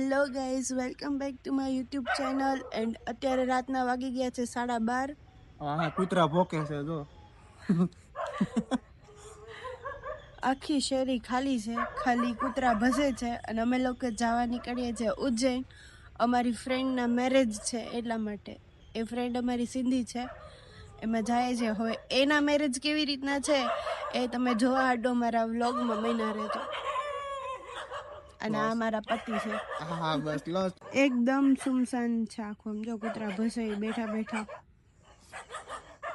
Hello guys welcome back to my YouTube channel and અત્યારે રાતના વાગી ગયા છે સાડા બાર. હા કૂતરા ભોકે છે જો. આખી શેરી ખાલી છે. ખાલી કૂતરા ભસે છે અને અમે લોકો જવા નીકળીએ છીએ ઉજ્જૈન. અમારી ફ્રેન્ડના મેરેજ છે એટલા માટે. એ ફ્રેન્ડ અમારી સિંધી છે. એમાં જાય છે. હવે એના મેરેજ કેવી રીતના છે એ તમે જોવા હાડો મારા વ્લોગમાં મહિના રહેજો. અને આ મારા પતિ છે. હા બસ લોસ એકદમ સુમસાન છે આખું જો કૂતરા ભસાઈ બેઠા બેઠા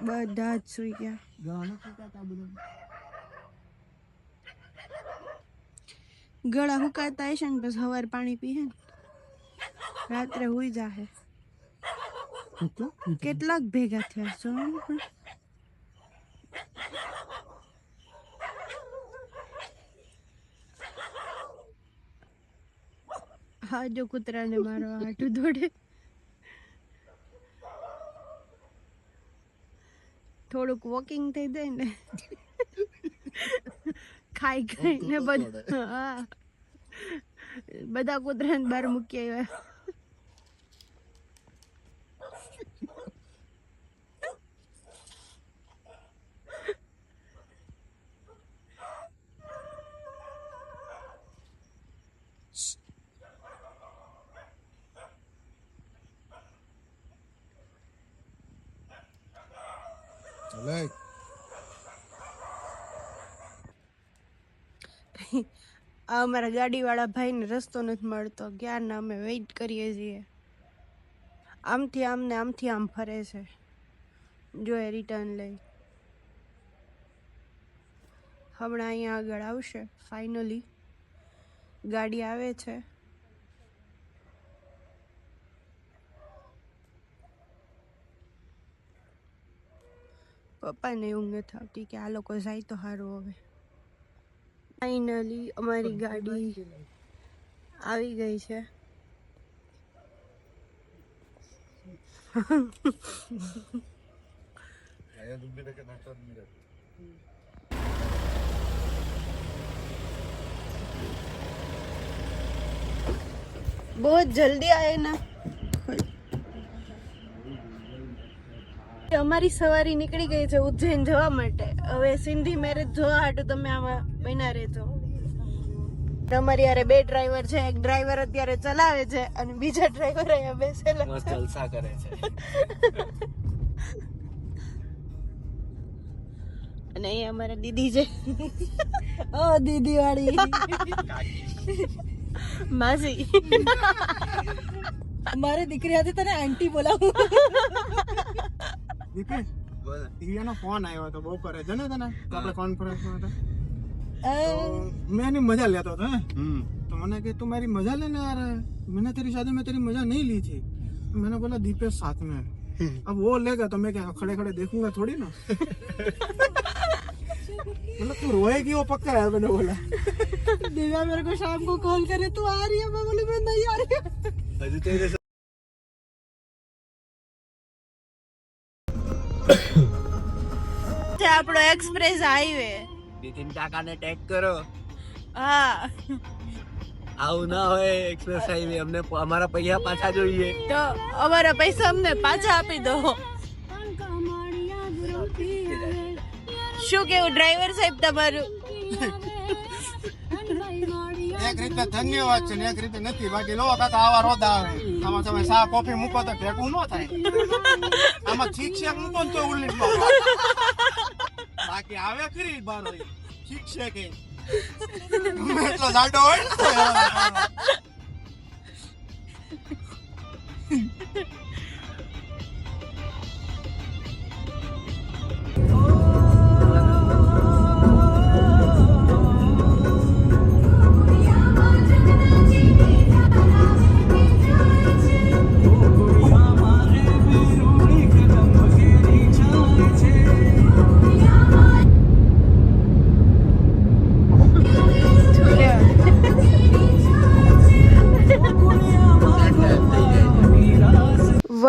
બધા જ સુઈ ગયા. ગળા હુકાતા હશે ને પછી સવારે પાણી પીએ ને. રાત્રે હુઈ જાહે. કેટલાક ભેગા થયા છો હા જો કૂતરાને મારવા હાટું દોડે. થોડુંક વોકિંગ થઈ જાય ને. ખાઈ ખાઈ ને બધા હા. બધા કૂતરાને બહાર મૂકી આવ્યા. ચલે આ અમારા ગાડીવાળા ભાઈને રસ્તો નથી મળતો. ક્યારના અમે વેઇટ કરીએ છીએ. આમથી આમ ને આમથી આમ ફરે છે. જો એ રિટર્ન લઈ. હમણાં અહીંયા આગળ આવશે ફાઇનલી ગાડી આવે છે. પપ્પાને ઊંઘ નથી આવતી કે આ લોકો જાય તો સારું હવે ફાઇનલી અમારી ગાડી આવી ગઈ છે बहुत जल्दी आए ना અમારી સવારી નીકળી ગઈ છે ઉજ્જૈન જવા માટે. હવે સિંધી મેરેજ જોવા હાટું તમે આમાં બન્યા રહેજો. તમારી યારે બે ડ્રાઈવર છે એક ડ્રાઈવર અત્યારે ચલાવે છે અને બીજા ડ્રાઈવર અહીંયા બેસેલા. જલસા કરે છે. અને અહીંયા અમારા દીદી છે. ઓ દીદી વાળી માસી. મારી દીકરી હતી તને આંટી બોલાવું. દીપેશ ટીવીનો ફોન આવ્યો હતો બપોરે છે ને તને તો આપણે કોન્ફરન્સમાં હતા તો મેં એની મજા લેતો હતો હે તો મને કે તું मेरी मजा लेने आ रहा है मैंने तेरी शादी में तेरी मजा नहीं ली थी मैंने बोला दीपेश साथ में है अब वो लेगा तो मैं क्या खड़े खड़े देखूंगा थोड़ी ना मतलब तू रोएगी वो पक्का है मैंने बोला दिव्या मेरे को शाम को कॉल करे तू आ रही है मैं बोली मैं नहीं आ रही हूँ આપણો એક્સપ્રેસ હાઈવે નીતિન કાકાને ટેગ કરો. હા. આવું ના હોય એક્સપ્રેસ હાઈવે અમને અમારા પૈસા પાછા જોઈએ. તો અમારા પૈસા અમને પાછા આપી દો. શું કેવું ડ્રાઈવર સાહેબ તમારું? એક રીતે ધન્યવાદ છે ને એક રીતે નથી. બાકી લો કાકા આવા રોદા આવે. આમાં તમે સા કોફી મૂકો તો ભેગું ન થાય. આમાં છીક શેક મૂકો તો ઉલ્લી. બાકી આવે ખરી બારો છીક કે? એટલો જાડો હોય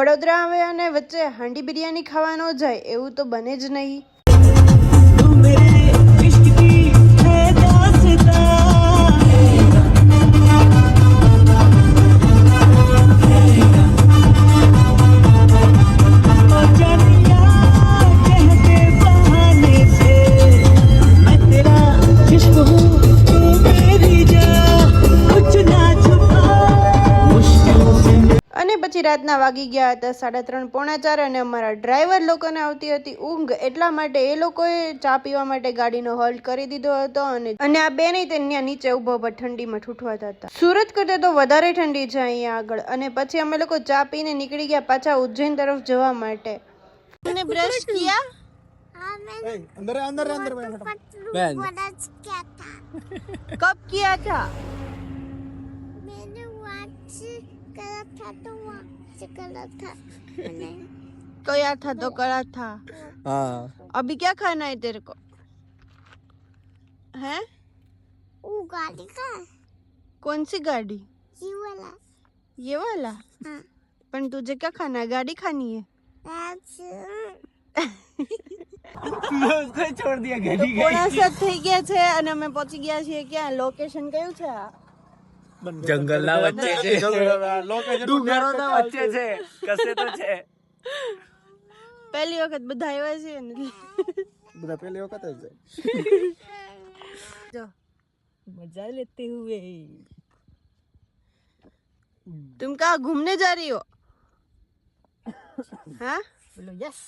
વડોદરા અને વચ્ચે હાંડી બિરયાની ખાવા ન જાય એવું તો બને જ નહીં. પછી રાતના વાગી ગયા હતા સાડા ત્રણ પોણા ચાર અને અમારા ડ્રાઈવર લોકોને આવતી હતી ઊંઘ એટલા માટે એ લોકોએ ચા પીવા માટે ગાડીનો હોલ્ડ કરી દીધો હતો અને અને આ બે નહીં તે ત્યાં નીચે ઉભા ઉભા ઠંડીમાં ઠૂઠવાતા હતા સુરત કરતાં તો વધારે ઠંડી છે અહીંયા આગળ અને પછી અમે લોકો ચા પીને નીકળી ગયા પાછા ઉજ્જૈન તરફ જવા માટે અને બ્રશ કિયા ए, अंदर है, अंदर है, अंदर है, फटाफट। બેન कब किया था था तो वॉच करा था मैंने कया था तो करा था હા अभी क्या खाना है तेरे को हैं वो गाड़ी का कौन सी गाड़ी ये वाला ये वाला हाँ पण तुझे क्या खाना है गाड़ी खानी है आज उसको छोड़ दिया घड़ी પોણા સાત થઈ ગયા છે અને અમે પહોંચી ગયા છીએ ક્યાં લોકેશન કયું છે આ જંગલના વચ્ચે છે લોકેશન ડુંગરોના વચ્ચે છે કસે તો છે પહેલી વખત બધા આવ્યા છે ને બધા પહેલી વખત જ છે જો मजा लेते हुए तुम कहाँ घूमने जा रही हो हाँ बोलो यस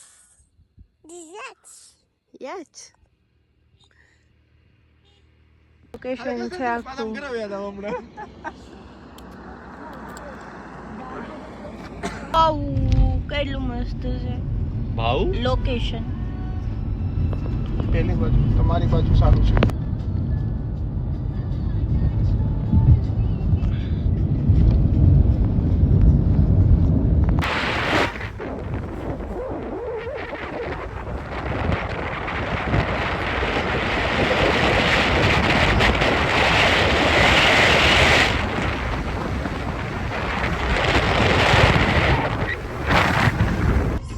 yes યસ લોકેશન છે આખું કેટલું મસ્ત છે ભાવ લોકેશન પેલી બાજુ તમારી બાજુ સારું છે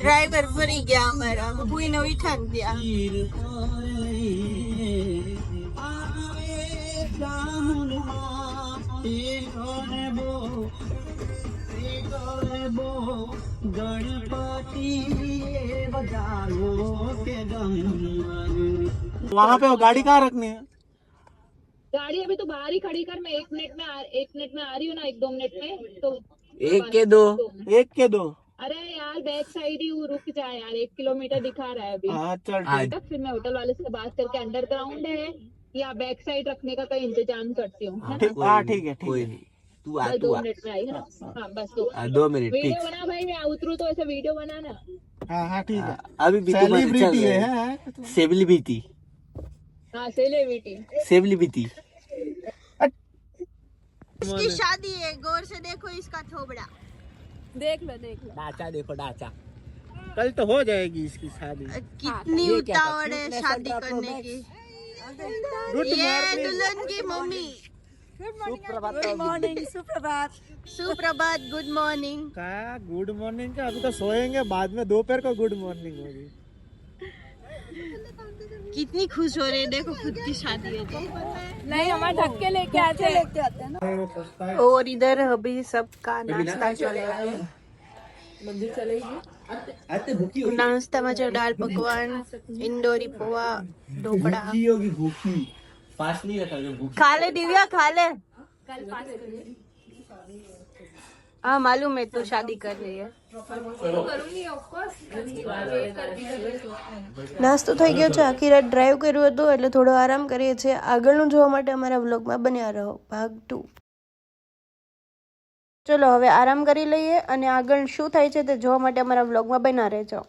ડ્રાઈવર ફરી ગયા અમારા ભૂઈને ઉઠાન ત્યાં वहाँ पे वो गाड़ी कहाँ रखनी है गाड़ी अभी तो बाहर ही खड़ी कर मैं एक मिनट में आ, एक मिनट में आ रही हूँ ना एक दो मिनट में तो એક કે दो एक के दो अरे यार बैक साइड ही रुक जाए यार एक किलोमीटर दिखा रहा है अभी। हाँ चल आज फिर मैं होटल वाले से बात करके अंडरग्राउंड है या बैक साइड रखने का कोई इंतज़ाम करती हूँ है ना? ठीक हाँ ठीक है ठीक कोई है। नहीं तू आ बस तू दो आ। मिनट में आई है ना? हाँ बस दो आ, दो मिनट वीडियो बना भाई मैं उतरू तो ऐसे वीडियो बना ना हाँ हाँ ठीक है। अभी भी तुम्हारे सेलिब्रिटी चल। है रहे हैं। हैं? सेलिब्रिटी हाँ सेलिब्रिटी सेलिब्रिटी इसकी शादी है गौर से देखो इसका थोबड़ा। डाचा देखो डाचा। कल तो हो जाएगी इसकी शादी। कितनी उतावड़ है? शादी करने की। ये दुल्हन की मम्मी। गुड मॉर्निंग सुप्रभात। सुप्रभात गुड मॉर्निंग का गुड मॉर्निंग का अभी तो सोएँगे बाद में दोपहर को गुड मॉर्निंग होगी। कितनी खुश हो रही है देखो खुद की शादी है तो। नहीं हमारे ढक्के लेके आते हैं और इधर अभी सबका नाश्ता चल रहा है नाश्ता में जो दाल पकवान इंडोरी पोहा ढोकड़ा होगी भूखी पास नहीं रखा भूखी खा ले दिव्या खा ले हाँ मालूम है तू शादी कर रही है નાસ્તો થઈ ગયો છે આખી રાત ડ્રાઈવ કર્યું હતું એટલે થોડો આરામ કરીએ છીએ આગળનું જોવા માટે અમારા વ્લોગમાં બન્યા રહો ભાગ ટુ ચલો હવે આરામ કરી લઈએ અને આગળ શું થાય છે તે જોવા માટે અમારા વ્લોગમાં બન્યા રહેજો